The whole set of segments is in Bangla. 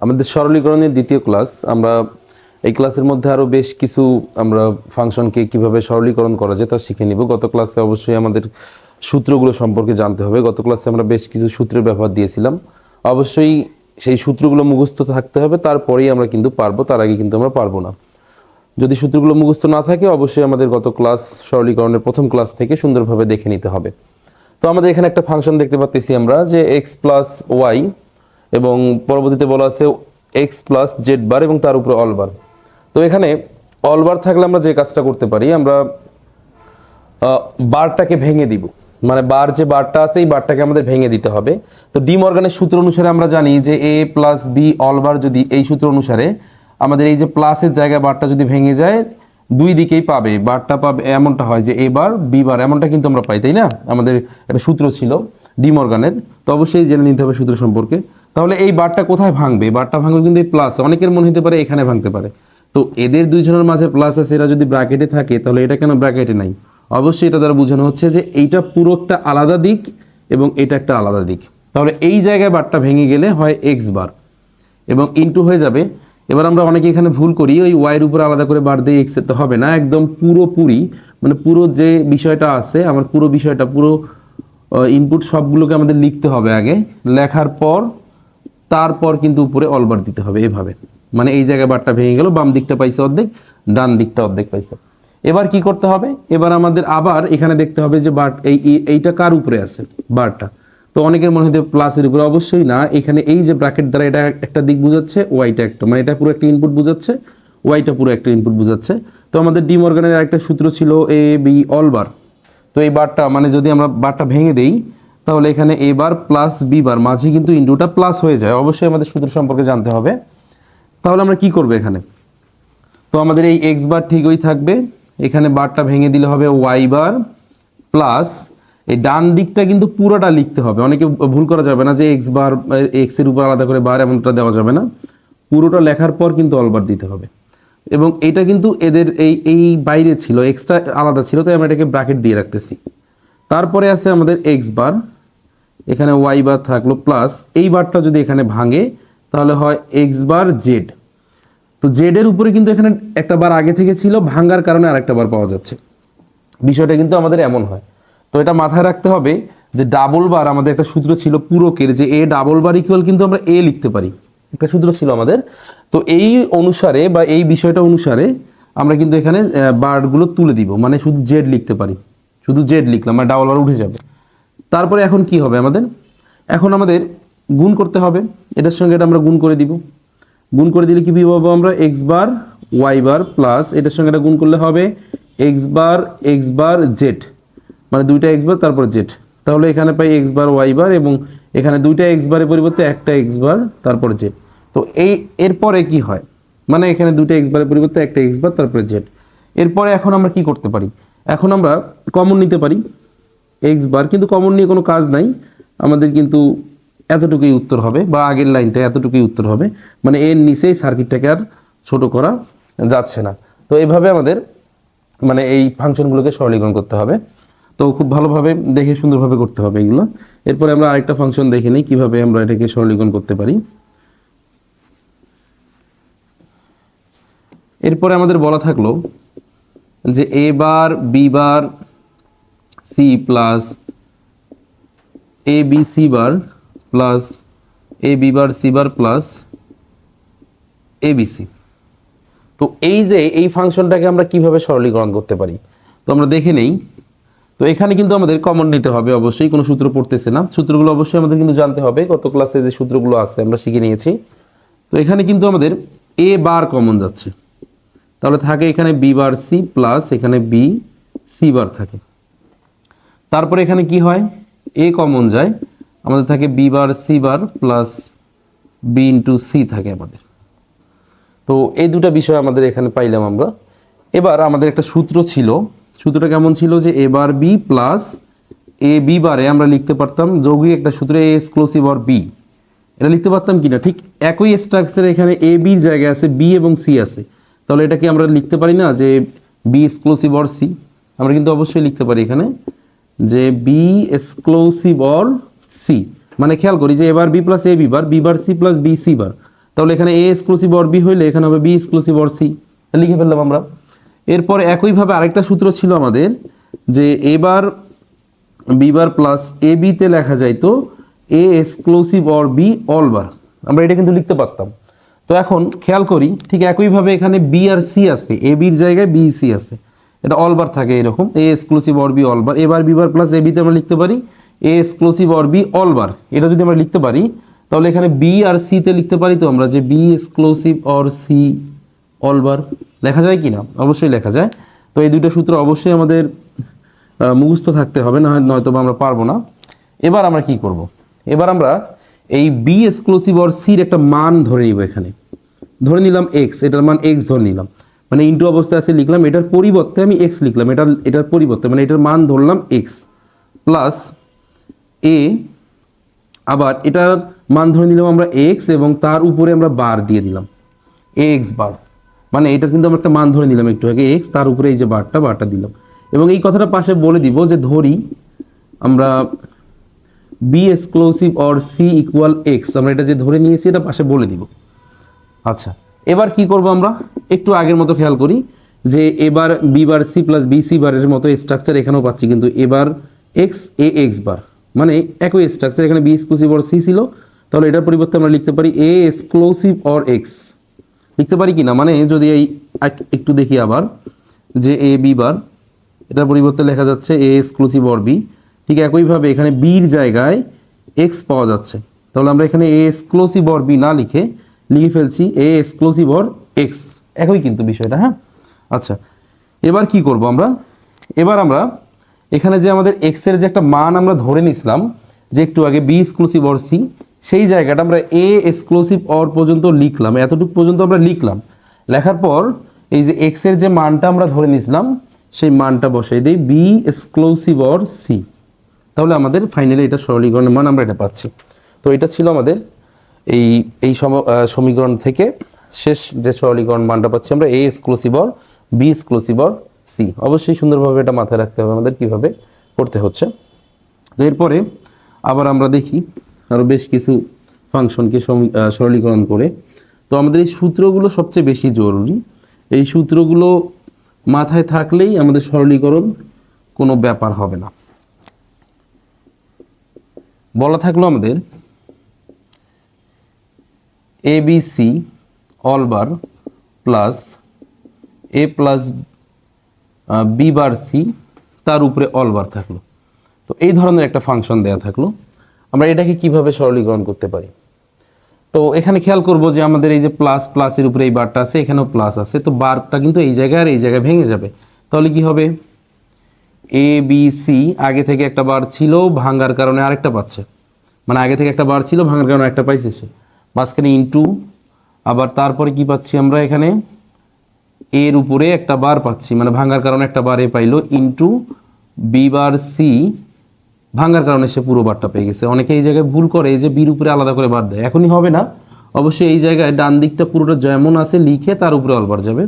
আমাদের সরলীকরণের দ্বিতীয় ক্লাস আমরা এই ক্লাসের মধ্যে আরও বেশ কিছু আমরা ফাংশনকে কীভাবে সরলীকরণ করা যায় তা শিখে নিব। গত ক্লাসে অবশ্যই আমাদের সূত্রগুলো সম্পর্কে জানতে হবে। গত ক্লাসে আমরা বেশ কিছু সূত্রের ব্যবহার দিয়েছিলাম। অবশ্যই সেই সূত্রগুলো মুখস্থ থাকতে হবে, তারপরেই আমরা কিন্তু পারব, তার আগে কিন্তু আমরা পারব না। যদি সূত্রগুলো মুখস্থ না থাকে, অবশ্যই আমাদের গত ক্লাস সরলীকরণের প্রথম ক্লাস থেকে সুন্দরভাবে দেখে নিতে হবে। তো আমাদের এখানে একটা ফাংশন দেখতে পাচ্ছি আমরা যে এক্স প্লাস ওয়াই এবং পরবর্তীতে বলা আছে এক্স প্লাস জেড বার এবং তার উপরে অল বার তো এখানে অল বার থাকলে আমরা যে কাজটা করতে পারি, আমরা বারটাকে ভেঙে দিব। মানে বার যে বারটা আছে, এই বারটাকে আমাদের ভেঙে দিতে হবে। তো ডি মর্গানের সূত্র অনুসারে আমরা জানি যে A plus B all bar যদি এই সূত্র অনুসারে আমাদের এই যে প্লাসের জায়গায় বারটা যদি ভেঙে যায়, দুই দিকেই পাবে। বারটা পাবে, এমনটা হয় যে এ বার বি বার এমনটা কিন্তু আমরা পাই, তাই না? আমাদের একটা সূত্র ছিল ডি মর্গানের তো অবশ্যই জেনে নিতে হবে সূত্র সম্পর্কে। তাহলে এই বারটা কোথায় ভাঙবে? বারটা ভাঙবে কিন্তু এই প্লাস অনেকের মনে হতে পারে এখানে ভাঙতে পারে। তো এদের দুইজনের মাঝে প্লাস আছে, এরা যদি ব্র্যাকেটে থাকে, তাহলে এটা কেন ব্র্যাকেটে নাই? অবশ্যই এটা দ্বারা বোঝানো হচ্ছে যে এইটা পুরো একটা আলাদা দিক এবং এটা একটা আলাদা দিক। তাহলে এই জায়গায় বারটা ভেঙে গেলে হয় এক্স বার এবং ইনটু হয়ে যাবে। এবার আমরা অনেকে এখানে ভুল করি, ওই ওয়াইয়ের উপরে আলাদা করে বার দিয়ে এক্স তো হবে না, একদম পুরোপুরি মানে পুরো যে বিষয়টা আছে, আমার পুরো বিষয়টা, পুরো ইনপুট সবগুলোকে আমাদের লিখতে হবে আগে। লেখার পর তারপর কিন্তু উপরে অলবার দিতে হবে এভাবে। মানে এই জায়গায় বারটা ভেঙে গেল, বাম দিকটা পাইছে অর্ধেক, ডান দিকটা অর্ধেক পাইছে। এবার কি করতে হবে? এবার আমাদের আবার এখানে দেখতে হবে যে এই, এই- এইটা কার উপরে আছে? বারটা। তো অনেকের মনে হতে প্লাসের উপরে অবশ্যই না। এখানে এই যে ব্র্যাকেট দ্বারা এটা একটা দিক বোঝাচ্ছে, ওয়াইটা একটা। মানে এটা পুরো একটা ইনপুট বোঝাচ্ছে, ওয়াইটা পুরো একটা ইনপুট বোঝাচ্ছে। তো আমাদের ডি মর্গানের একটা সূত্র ছিল এ বি অল বার তো এই বারটা মানে যদি আমরা বারটা ভেঙে দেই তাহলে এখানে এ বার প্লাস বি বার, মাঝে কিন্তু ইন্টুটা প্লাস হয়ে যায়। অবশ্যই আমাদের সূত্র সম্পর্কে জানতে হবে। তাহলে আমরা কি করব এখানে? তো আমাদের এই এক্স বার ঠিকই থাকবে। এখানে বারটা ভেঙে দিলে হবে ওয়াই বার প্লাস এই ডান দিকটা কিন্তু পুরোটা লিখতে হবে। অনেকে ভুল করা যাবে না যে এক্স বার এক্সের উপর আলাদা করে বার এমনটা দেওয়া যাবে না। পুরোটা লেখার পর কিন্তু অলবার দিতে হবে। এবং এটা কিন্তু এদের এই এই বাইরে ছিল এক্সট্রা আলাদা ছিল, তাই আমরা এটাকে ব্র্যাকেট দিয়ে রাখতেছি। তারপরে আছে আমাদের এক্স বার। এখানে ওয়াই বার থাকল প্লাস এই বারটা যদি এখানে ভাঙে, তাহলে হয় এক্স বার জেড তো জেড এর উপরে কিন্তু এখানে একটা বার আগে থেকে ছিল, ভাঙ্গার কারণে আরেকটা বার পাওয়া যাচ্ছে। বিষয়টা কিন্তু আমাদের এমন হয়। তো এটা মাথায় রাখতে হবে যে ডাবল বার আমাদের একটা সূত্র ছিল পুরকের, যে এ ডাবল বার ইকুয়াল কিন্তু আমরা এ লিখতে পারি। একটা সূত্র ছিল আমাদের। তো এই অনুসারে বা এই বিষয়টা অনুসারে আমরা কিন্তু এখানে বারগুলো তুলে দিব। মানে শুধু জেড লিখতে পারি। শুধু জেড লিখলাম মানে ডাবল বার উঠে যাবে। তারপরে এখন কি হবে আমাদের? এখন আমাদের গুণ করতে হবে। এটার সঙ্গে এটা আমরা গুণ করে দিব। গুণ করে দিলে কি পাবো আমরা? X bar Y bar plus এটার সঙ্গে এটা গুণ করলে হবে X bar X bar Z মানে দুইটা এক্স বার তারপর জেড তাহলে এখানে পাই এক্স বার ওয়াই বার এবং এখানে দুইটা এক্স বারের পরিবর্তে একটা এক্স বার তারপর জেড তো এই, এরপরে কি হয়? মানে এখানে দুইটা এক্স বারের পরিবর্তে একটা এক্স বার তারপরে জেড এরপরে এখন আমরা কি করতে পারি? এখন আমরা কমন নিতে পারি। এক্স বার কিন্তু কমন নিয়ে কোনো কাজ নাই। আমাদের কিন্তু এতটুকুই উত্তর হবে বা আগের লাইনটা এতটুকুই উত্তর হবে। মানে এর নিচেই সার্কিটটাকে আর ছোট করা যাচ্ছে না। তো এইভাবে আমাদের মানে এই ফাংশনগুলোকে সরলীকরণ করতে হবে। তো খুব ভালোভাবে দেখে সুন্দরভাবে করতে হবে এগুলো। এরপরে আমরা আরেকটা ফাংশন দেখে নিই, কীভাবে আমরা এটাকে সরলীকরণ করতে পারি। এরপরে আমাদের বলা থাকল যে A bar B bar C plus A B C bar plus A B bar C bar plus A B C তো এই যে এই ফাংশনটাকে আমরা কীভাবে সরলীকরণ করতে পারি? তো আমরা দেখে নেই। তো এখানে কিন্তু আমাদের কমন নিতে হবে অবশ্যই, কোনো সূত্র পড়তেছে না। সূত্রগুলো অবশ্যই আমাদের কিন্তু জানতে হবে গত ক্লাসে যে সূত্রগুলো আছে আমরা শিখে নিয়েছি। তো এখানে কিন্তু আমাদের এ বার কমন যাচ্ছে। তাহলে থাকে এখানে বি বার সি প্লাস এখানে বি সি বার থাকে। তারপরে এখানে কি হয়? এ কমন যায়। আমাদের থাকে B bar C bar plus B into C থাকে আমাদের। তো এই দুটো বিষয় আমাদের এখানে পাইলাম আমরা। এবার আমাদের একটা সূত্র ছিল। সূত্রটা কেমন ছিল যে A bar B plus A B বারে আমরা লিখতে পারতাম যৌগিক একটা সূত্র এ এক্সক্লুসিভ অর বি এটা লিখতে পারতাম কি না ঠিক একই স্ট্রাকচার এখানে এ বির জায়গায় আছে বি এবং সি আছে। তাহলে এটাকে আমরা লিখতে পারি না যে বি এক্সক্লুসিভ অর সি আমরা কিন্তু অবশ্যই লিখতে পারি এখানে। যে বি এক্সক্লুসিভ অর সি মানে খেয়াল করি যে এবার B plus A B bar B bar C plus B C bar. তাহলে এখানে এ এক্সক্লুসিভ অর বি হইলে এখানে হবে বি এক্সক্লুসিভ অর সি লিখে ফেললাম আমরা। এরপর একইভাবে আরেকটা সূত্র ছিল আমাদের যে এবার বি বার প্লাস এ বিতে লেখা যাইতো A exclusive or B all bar. আমরা এটা কিন্তু লিখতে পারতাম। তো এখন খেয়াল করি, ঠিক একইভাবে এখানে বি আর সি আছে। এ বির জায়গায় বি সি আছে। এটা অলবার থাকে এরকম A exclusive or B all bar এবার বিবার প্লাস এ বিতে আমরা লিখতে পারি A exclusive or B all bar এটা যদি আমরা লিখতে পারি, তাহলে এখানে বি আর সিতে লিখতে পারি তো আমরা যে B exclusive or C all bar লেখা যায় কি না অবশ্যই লেখা যায়। তো এই দুটো সূত্র অবশ্যই আমাদের মুখস্থ থাকতে হবে, না নয়তো আমরা পারব না। এবার আমরা কি করব? এবার আমরা এই বি এক্সক্লুসিভ অর সির একটা মান ধরে নিব এখানে। ধরে নিলাম এক্স এটার মান এক্স ধরে নিলাম। মানে ইন্টু অবস্থায় আছে লিখলাম, এটার পরিবর্তে আমি এক্স লিখলাম, এটার এটার পরিবর্তে মানে এটার মান ধরলাম এক্স প্লাস এ আবার এটার মান ধরে নিলাম আমরা এক্স এবং তার উপরে আমরা বার দিয়ে দিলাম এক্স বার মানে এটা কিন্তু আমরা একটা মান ধরে নিলাম একটু আগে এক্স তার উপরে এই যে বারটা বারটা দিলাম, এবং এই কথাটা পাশে বলে দিব যে ধরি আমরা B exclusive or C equal X আমরা এটা যে ধরে নিয়েছি এটা পাশে বলে দিব আচ্ছা। এবার কি করব আমরা? একটু আগের মতো খেয়াল করি যে এবার B bar C plus B C বারের মতো স্ট্রাকচার এখানেও পাচ্ছি, কিন্তু এবার এক্স এ এক্স বার। মানে একই স্ট্রাকচার এখানে বি এক্সক্লুসিভ অর সি ছিল, তাহলে এটার পরিবর্তে আমরা লিখতে পারি এ এক্সক্লুসিভ অর এক্স লিখতে পারি কি না মানে যদি এই একটু দেখি আবার, যে এ বি বার, এটার পরিবর্তে লেখা যাচ্ছে এ এক্সক্লুসিভ অর বি ঠিক একইভাবে এখানে বির জায়গায় এক্স পাওয়া যাচ্ছে। তাহলে আমরা এখানে এ এক্সক্লুসিভ অর বি না লিখে লিখে ফেলছি এ এক্সক্লুসিভ অর এক্স একই কিন্তু বিষয়টা হ্যাঁ? আচ্ছা এবার কি করব আমরা? এবার আমরা এখানে যে আমাদের এক্সের যে একটা মান আমরা ধরে নিছিলাম যে একটু আগে বি এক্সক্লুসিভ অর সি সেই জায়গাটা আমরা এ এক্সক্লুসিভ অর পর্যন্ত লিখলাম এতটুকু পর্যন্ত আমরা লিখলাম। লেখার পর এই যে এক্সের যে মানটা আমরা ধরে নিছিলাম সেই মানটা বসাই দিই বি এক্সক্লুসিভ অর সি তাহলে আমাদের ফাইনালি এটা সরলীকরণের মান আমরা এটা পাচ্ছি। তো এটা ছিল আমাদের এই এই সমীকরণ থেকে শেষ যে সরলীকরণ মানটা পাচ্ছি আমরা A exclusive or B exclusive or C অবশ্যই সুন্দরভাবে এটা মাথায় রাখতে হবে আমাদের কীভাবে করতে হচ্ছে। তো এরপরে আবার আমরা দেখি আরও বেশ কিছু ফাংশনকে সরলীকরণ করে। তো আমাদের এই সূত্রগুলো সবচেয়ে বেশি জরুরি। এই সূত্রগুলো মাথায় থাকলেই আমাদের সরলীকরণ কোনো ব্যাপার হবে না। বলা থাকল আমাদের A B C all bar plus A plus B bar C তার উপরে অল বার থাকল। তো এই ধরনের একটা ফাংশন দেয়া থাকল। আমরা এটাকে কীভাবে সরলীকরণ করতে পারি? তো এখানে খেয়াল করব যে আমাদের এই যে প্লাস প্লাসের উপরে এই বারটা আছে, এখানেও প্লাস আছে। তো বারটা কিন্তু এই জায়গায় আর এই জায়গায় ভেঙে যাবে। তাহলে কি হবে? এ বি সি আগে থেকে একটা বার ছিল ভাঙ্গার কারণে আরেকটা পাচ্ছে। মানে আগে থেকে একটা বার ছিল, ভাঙার কারণে একটা পাইছে সে। মাঝখানে ইনটু আবার তারপরে কি পাচ্ছি আমরা এখানে? এর উপরে একটা বার পাচ্ছি মানে ভাঙার কারণে একটা বার এ পাইলো ইনটু বি বার সি ভাঙার কারণে সে পুরো বারটা পেয়ে গেছে। অনেকে এই জায়গায় ভুল করে, এই যে বির উপরে আলাদা করে বার দেয়। এখনই হবে না। অবশ্যই এই জায়গায় ডান দিকটা পুরোটা যেমন আছে, লিখে তার উপরে অলবার যাবে।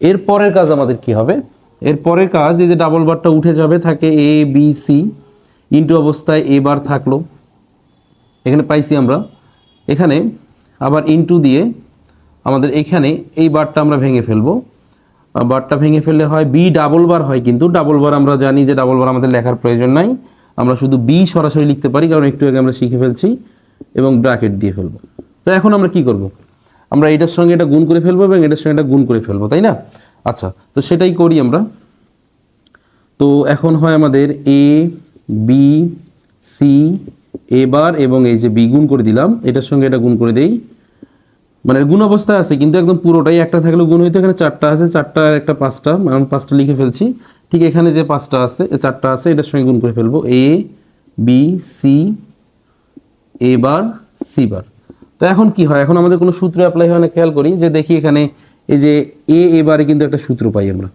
এর পরের কাজ আমাদের কি হবে? এর পরের কাজ, এই যে ডাবল বারটা উঠে যাবে, থাকে এ বি সি ইন্টু অবস্থায় এ বার থাকল। এখানে পাইছি আমরা এখানে আবার ইনটু দিয়ে আমাদের এখানে এই বারটা আমরা ভেঙে ফেলব। বারটা ভেঙে ফেললে হয় বি ডাবল বার হয় কিন্তু ডাবল বার আমরা জানি যে ডাবল বার আমাদের লেখার প্রয়োজন নাই। আমরা শুধু বি সরাসরি লিখতে পারি, কারণ একটু আগে আমরা শিখে ফেলছি এবং ব্র্যাকেট দিয়ে ফেলব। তো এখন আমরা কি করব? আমরা এটার সঙ্গে এটা গুণ করে ফেলব এবং এটার সঙ্গে এটা গুণ করে ফেলব, তাই না? আচ্ছা তো সেটাই করি আমরা। তো এখন হয় আমাদের এ বি সি এ বার এবং এই যে বি গুণ করে দিলাম, এটার সঙ্গে এটা গুণ করে দেই। মানে গুণ অবস্থা আছে, কিন্তু একদম পুরোটাই একটা থাকলে গুণ হইতো, এখানে চারটা আছে, চারটা একটা পাঁচটা মানে আমি পাঁচটা লিখে ফেলছি। ঠিক এখানে যে পাঁচটা আছে চারটা আছে, এটার সঙ্গে গুণ করে ফেলব। A, B, C, A bar, C bar. তো এখন কি হয়? এখন আমাদের কোনো সূত্র অ্যাপ্লাই হয় না, খেয়াল করি, যে দেখি এখানে এই যে এ এবারে কিন্তু একটা সূত্র পাই আমরা।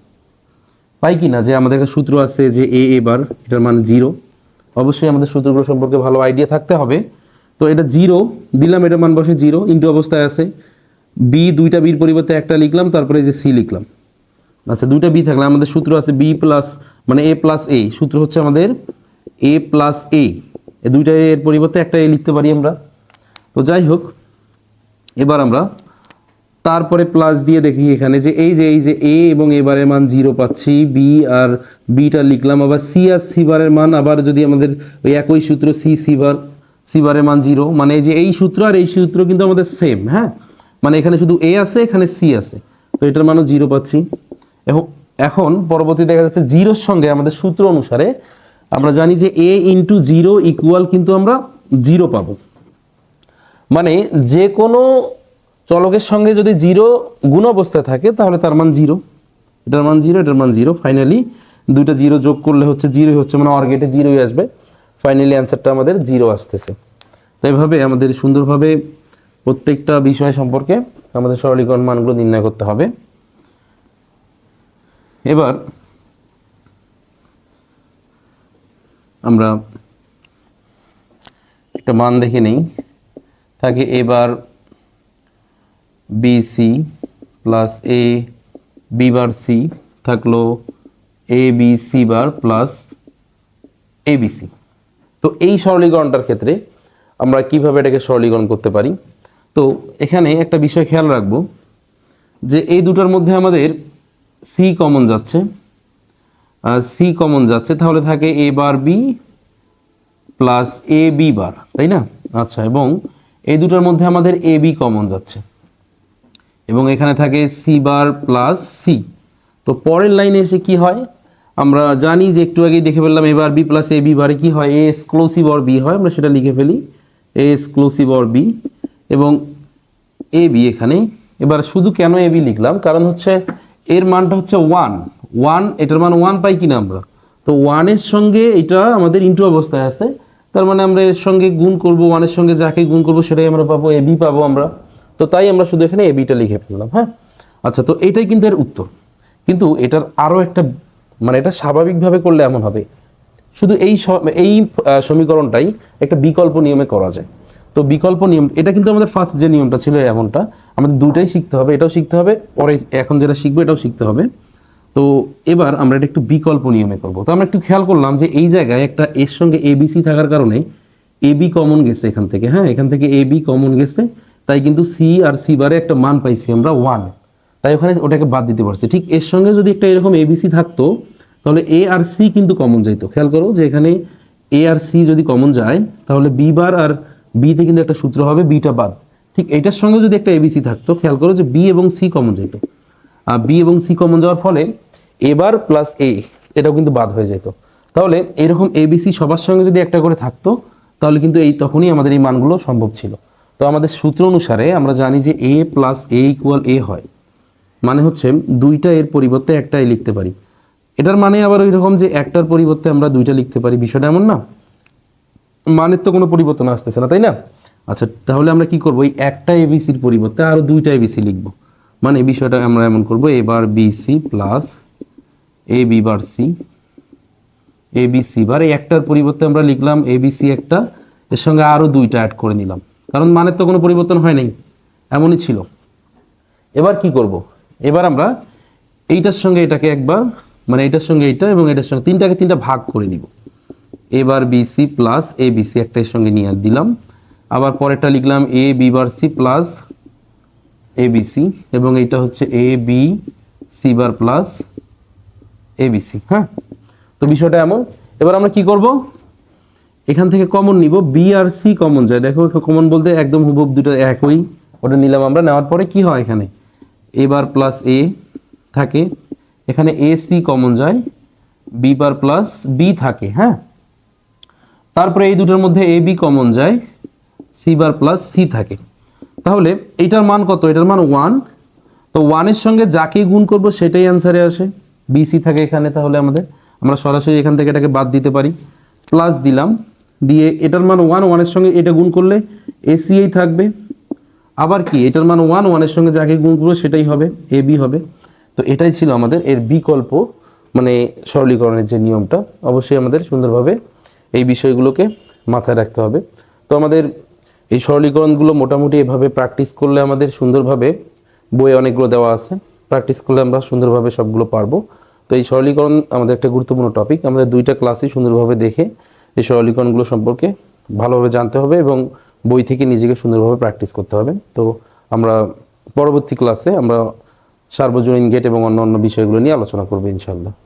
পাই কি না? যে আমাদের একটা সূত্র আছে যে এ এবার এটার মান জিরো। অবশ্যই আমাদের সূত্রগুলো সম্পর্কে ভালো আইডিয়া থাকতে হবে। তো এটা জিরো দিলাম এটা মান বসে জিরো ইন্টু অবস্থায় আছে। বি দুইটা বির পরিবর্তে একটা লিখলাম, তারপরে যে সি লিখলাম। আচ্ছা দুইটা বি থাকলে আমাদের সূত্র আছে বি প্লাস মানে এ প্লাস এ সূত্র হচ্ছে আমাদের এ প্লাস এ দুইটা এর পরিবর্তে একটা এ লিখতে পারি আমরা। তো যাই হোক, এবার আমরা তারপরে প্লাস দিয়ে দেখি এখানে যে এই যে এই যে এ এবং এ বারের মান জিরো পাচ্ছি বি আর বিটা লিখলাম, আবার সি আর সি বারের মান আবার যদি আমাদের ওই একই সূত্র সি সি বার সি বারের মান জিরো মানে যে এই সূত্র আর এই সূত্র কিন্তু আমাদের সেম হ্যাঁ? মানে এখানে শুধু এ আছে, এখানে সি আছে। তো এটার মানও জিরো পাচ্ছি। এখন এখন পরবর্তী দেখা যাচ্ছে জিরোর সঙ্গে আমাদের সূত্র অনুসারে আমরা জানি যে এ ইন্টু জিরো ইকুয়াল কিন্তু আমরা জিরো পাবো। মানে যে কোনো চলকের সঙ্গে যদি জিরো গুণ অবস্থায় থাকে, তাহলে তার মান জিরো। এটার মান জিরো, এটার মান জিরো। ফাইনালি দুইটা জিরো যোগ করলে হচ্ছে জিরোই হচ্ছে মানে অর্গেটে জিরোই আসবে। ফাইনালি অ্যান্সারটা আমাদের জিরো আসতেছে। তো এভাবে আমাদের সুন্দরভাবে প্রত্যেকটা বিষয় সম্পর্কে আমাদের সরলীকরণ মানগুলো নির্ণয় করতে হবে। এবার আমরা একটা মান দেখে নেই। থাকে এবার BC plus A B bar C থাকল A B C bar plus A B C তো এই সরলীকরণটার ক্ষেত্রে আমরা কীভাবে এটাকে সরলীকরণ করতে পারি? তো এখানে একটা বিষয় খেয়াল রাখব যে এই দুটোর মধ্যে আমাদের সি কমন যাচ্ছে। সি কমন যাচ্ছে তাহলে থাকে A bar B plus A B bar তাই না? আচ্ছা এবং এই দুটোর মধ্যে আমাদের এ বি কমন যাচ্ছে। এবং এখানে থাকে সি বার প্লাস সি তো পরের লাইনে এসে কি হয়? আমরা জানি যে একটু আগেই দেখে ফেললাম এবার বি প্লাস এ বি বারে কি হয়? এ এক্সক্লুসিভ অর বি হয়, আমরা সেটা লিখে ফেলি। এ এক্সক্লুসিভ অর বি এবং এ বি এখানে। এবার শুধু কেন এ বি লিখলাম? কারণ হচ্ছে এর মানটা হচ্ছে ওয়ান ওয়ান এটার মান ওয়ান পাই কিনা আমরা? তো ওয়ানের সঙ্গে এটা আমাদের ইন্টু অবস্থায় আছে। তার মানে আমরা এর সঙ্গে গুণ করব ওয়ানের সঙ্গে যাকে গুণ করব সেটাই আমরা পাবো এ বি পাবো আমরা। তো তাই আমরা শুধু এখানে এ বিটা লিখে ফেললাম হ্যাঁ? আচ্ছা তো এটাই কিন্তু এর উত্তর। কিন্তু এটার আরও একটা মানে এটা স্বাভাবিকভাবে করলে এমন হবে। শুধু এই এই সমীকরণটাই একটা বিকল্প নিয়মে করা যায়। তো বিকল্প নিয়ম, এটা কিন্তু আমাদের ফার্স্ট যে নিয়মটা ছিল এমনটা, আমাদের দুটাই শিখতে হবে। এটাও শিখতে হবে, পরে এখন যেটা শিখব এটাও শিখতে হবে। তো এবার আমরা এটা একটু বিকল্প নিয়মে করব। তো আমরা একটু খেয়াল করলাম যে এই জায়গায় একটা এর সঙ্গে এবিসি থাকার কারণে এবি কমন গেছে এখান থেকে হ্যাঁ? এখান থেকে এবি কমন গেছে। তাই কিন্তু সি আর সি বারে একটা মান পাইছি আমরা ওয়ান তাই ওখানে ওটাকে বাদ দিতে পারছি। ঠিক এর সঙ্গে যদি একটা এরকম এবিসি থাকতো, তাহলে এ আর সি কিন্তু কমন যাইতো। খেয়াল করো যে এখানে এ আর সি যদি কমন যায়, তাহলে বি বার আর বিতে কিন্তু একটা সূত্র হবে বিটা বাদ। ঠিক এইটার সঙ্গে যদি একটা এবিসি থাকতো, খেয়াল করো যে বি এবং সি কমন যেত আর বি এবং সি কমন যাওয়ার ফলে এবার প্লাস এ এটাও কিন্তু বাদ হয়ে যেত তাহলে এরকম এবিসি সবার সঙ্গে যদি একটা করে থাকতো, তাহলে কিন্তু এই তখনই আমাদের এই মানগুলো সম্ভব ছিল। তো আমাদের সূত্র অনুসারে আমরা জানি যে এ প্লাস এ ইকুয়াল এ হয়। মানে হচ্ছে দুইটা এর পরিবর্তে একটাই লিখতে পারি। এটার মানে আবার ওই রকম যে একটার পরিবর্তে আমরা দুইটা লিখতে পারি, বিষয়টা এমন না। মানের তো কোনো পরিবর্তন আসতেছে না, তাই না? আচ্ছা তাহলে আমরা কি করব? এই একটা এবিসির পরিবর্তে আরও দুইটা এবিসি লিখব। মানে বিষয়টা আমরা এমন করব এবার BC plus A B bar C A B C bar এই একটার পরিবর্তে আমরা লিখলাম এ বি সি একটা, এর সঙ্গে আরও দুইটা অ্যাড করে নিলাম। কারণ মানের তো কোনো পরিবর্তন হয় নাই, এমনই ছিল। এবার কি করব? এবার আমরা এইটার সঙ্গে এটাকে একবার মানে এইটার সঙ্গে এইটা এবং এটার সঙ্গে তিনটাকে তিনটা ভাগ করে দিব এবার বিসি প্লাস এ বিসি একটা এর সঙ্গে নিয়ে দিলাম। আবার পরেরটা লিখলাম A B bar C plus A BC এবং এইটা হচ্ছে A B C bar plus A BC হ্যাঁ? তো বিষয়টা এমন। এবার আমরা কি করব? এখান থেকে কমন নিব বি আর সি কমন যায়। দেখো কমন বলতে একদম হুবহুব দুটো একই। ওটা নিলাম আমরা, নেওয়ার পরে কি হয় এখানে? এ বার প্লাস এ থাকে। এখানে এ সি কমন যায় বি বার প্লাস বি থাকে হ্যাঁ? তারপরে এই দুটোর মধ্যে এ বি কমন যায় সি বার প্লাস সি থাকে। তাহলে এটার মান কত? এটার মান ওয়ান তো ওয়ানের সঙ্গে যাকে গুণ করব, সেটাই অ্যান্সারে আসে। বিসি থাকে এখানে তাহলে আমাদের। আমরা সরাসরি এখান থেকে এটাকে বাদ দিতে পারি। প্লাস দিলাম। দিয়ে এটার মান ওয়ান ওয়ানের সঙ্গে এটা গুণ করলে এসিএই থাকবে। আবার কি, এটার মান ওয়ান ওয়ানের সঙ্গে যাকে গুণ করব সেটাই হবে এ বি হবে। তো এটাই ছিল আমাদের এর বিকল্প মানে সরলীকরণের যে নিয়মটা, অবশ্যই আমাদের সুন্দরভাবে এই বিষয়গুলোকে মাথায় রাখতে হবে। তো আমাদের এই সরলীকরণগুলো মোটামুটি এভাবে প্র্যাকটিস করলে আমাদের সুন্দরভাবে বইয়ে অনেকগুলো দেওয়া আছে। প্র্যাকটিস করলে আমরা সুন্দরভাবে সবগুলো পারব। তো এই সরলীকরণ আমাদের একটা গুরুত্বপূর্ণ টপিক আমাদের দুইটা ক্লাসই সুন্দরভাবে দেখে এই সরলীকরণগুলো সম্পর্কে ভালোভাবে জানতে হবে এবং বই থেকে নিজেকে সুন্দরভাবে প্র্যাকটিস করতে হবে। তো আমরা পরবর্তী ক্লাসে আমরা সার্বজনীন গেট এবং অন্য অন্য বিষয়গুলো নিয়ে আলোচনা করব ইনশাল্লাহ